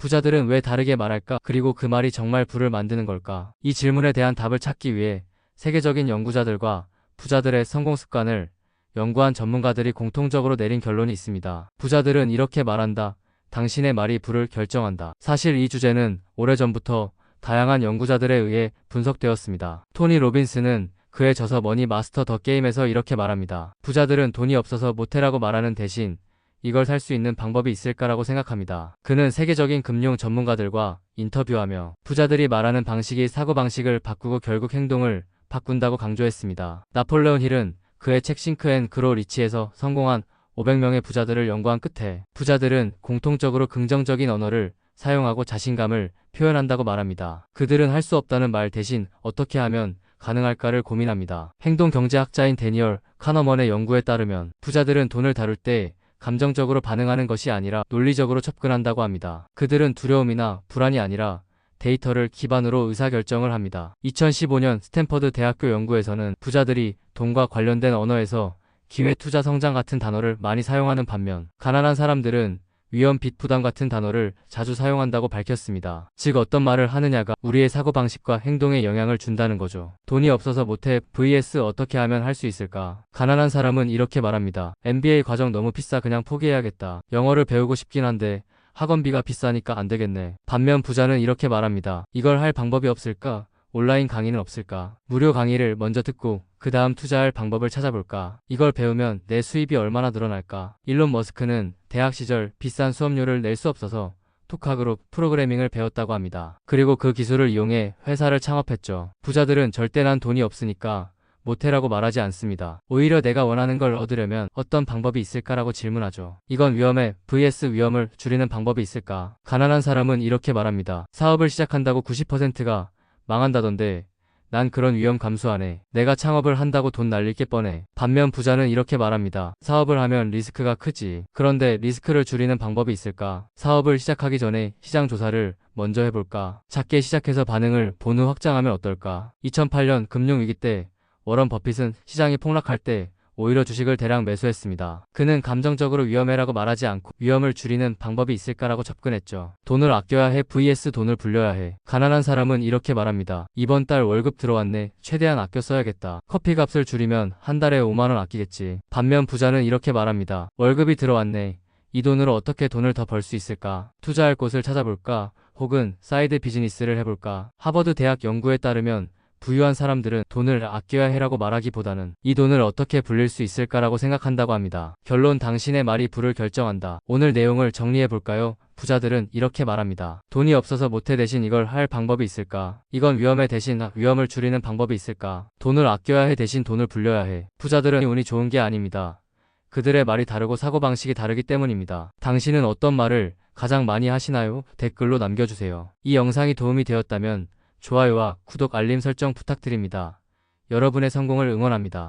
부자들은 왜 다르게 말할까? 그리고 그 말이 정말 부를 만드는 걸까? 이 질문에 대한 답을 찾기 위해 세계적인 연구자들과 부자들의 성공 습관을 연구한 전문가들이 공통적으로 내린 결론이 있습니다. 부자들은 이렇게 말한다. 당신의 말이 부를 결정한다. 사실 이 주제는 오래전부터 다양한 연구자들에 의해 분석되었습니다. 토니 로빈스는 그의 저서 머니 마스터 더 게임에서 이렇게 말합니다. 부자들은 돈이 없어서 못해라고 말하는 대신 이걸 살 수 있는 방법이 있을까라고 생각합니다. 그는 세계적인 금융 전문가들과 인터뷰하며 부자들이 말하는 방식이 사고방식을 바꾸고 결국 행동을 바꾼다고 강조했습니다. 나폴레온 힐은 그의 책 싱크 앤 그로 리치에서 성공한 500명의 부자들을 연구한 끝에 부자들은 공통적으로 긍정적인 언어를 사용하고 자신감을 표현한다고 말합니다. 그들은 할 수 없다는 말 대신 어떻게 하면 가능할까를 고민합니다. 행동경제학자인 데니얼 카너먼의 연구에 따르면 부자들은 돈을 다룰 때 감정적으로 반응하는 것이 아니라 논리적으로 접근한다고 합니다. 그들은 두려움이나 불안이 아니라 데이터를 기반으로 의사결정을 합니다. 2015년 스탠퍼드 대학교 연구에서는 부자들이 돈과 관련된 언어에서 기회 투자 성장 같은 단어를 많이 사용하는 반면 가난한 사람들은 위험 빚 부담 같은 단어를 자주 사용한다고 밝혔습니다. 즉 어떤 말을 하느냐가 우리의 사고방식과 행동에 영향을 준다는 거죠. 돈이 없어서 못해 vs 어떻게 하면 할 수 있을까? 가난한 사람은 이렇게 말합니다. MBA 과정 너무 비싸 그냥 포기해야겠다. 영어를 배우고 싶긴 한데 학원비가 비싸니까 안 되겠네. 반면 부자는 이렇게 말합니다. 이걸 할 방법이 없을까? 온라인 강의는 없을까? 무료 강의를 먼저 듣고 그 다음 투자할 방법을 찾아볼까? 이걸 배우면 내 수입이 얼마나 늘어날까? 일론 머스크는 대학 시절 비싼 수업료를 낼 수 없어서 톡학그룹 프로그래밍을 배웠다고 합니다. 그리고 그 기술을 이용해 회사를 창업했죠. 부자들은 절대 난 돈이 없으니까 못해라고 말하지 않습니다. 오히려 내가 원하는 걸 얻으려면 어떤 방법이 있을까라고 질문하죠. 이건 위험에 vs 위험을 줄이는 방법이 있을까? 가난한 사람은 이렇게 말합니다. 사업을 시작한다고 90%가 망한다던데 난 그런 위험 감수하네. 내가 창업을 한다고 돈 날릴 게 뻔해. 반면 부자는 이렇게 말합니다. 사업을 하면 리스크가 크지. 그런데 리스크를 줄이는 방법이 있을까? 사업을 시작하기 전에 시장 조사를 먼저 해볼까? 작게 시작해서 반응을 본 후 확장하면 어떨까? 2008년 금융위기 때 워런 버핏은 시장이 폭락할 때 오히려 주식을 대량 매수했습니다. 그는 감정적으로 위험해라고 말하지 않고 위험을 줄이는 방법이 있을까라고 접근했죠. 돈을 아껴야 해 vs 돈을 불려야 해. 가난한 사람은 이렇게 말합니다. 이번 달 월급 들어왔네. 최대한 아껴 써야겠다. 커피 값을 줄이면 한 달에 5만원 아끼겠지. 반면 부자는 이렇게 말합니다. 월급이 들어왔네. 이 돈으로 어떻게 돈을 더 벌 수 있을까? 투자할 곳을 찾아볼까? 혹은 사이드 비즈니스를 해볼까? 하버드 대학 연구에 따르면 부유한 사람들은 돈을 아껴야 해라고 말하기보다는 이 돈을 어떻게 불릴 수 있을까라고 생각한다고 합니다. 결론 당신의 말이 부를 결정한다. 오늘 내용을 정리해 볼까요? 부자들은 이렇게 말합니다. 돈이 없어서 못해 대신 이걸 할 방법이 있을까? 이건 위험에 대신 위험을 줄이는 방법이 있을까? 돈을 아껴야 해 대신 돈을 불려야 해. 부자들은 운이 좋은 게 아닙니다. 그들의 말이 다르고 사고방식이 다르기 때문입니다. 당신은 어떤 말을 가장 많이 하시나요? 댓글로 남겨주세요. 이 영상이 도움이 되었다면 좋아요와 구독 알림 설정 부탁드립니다. 여러분의 성공을 응원합니다.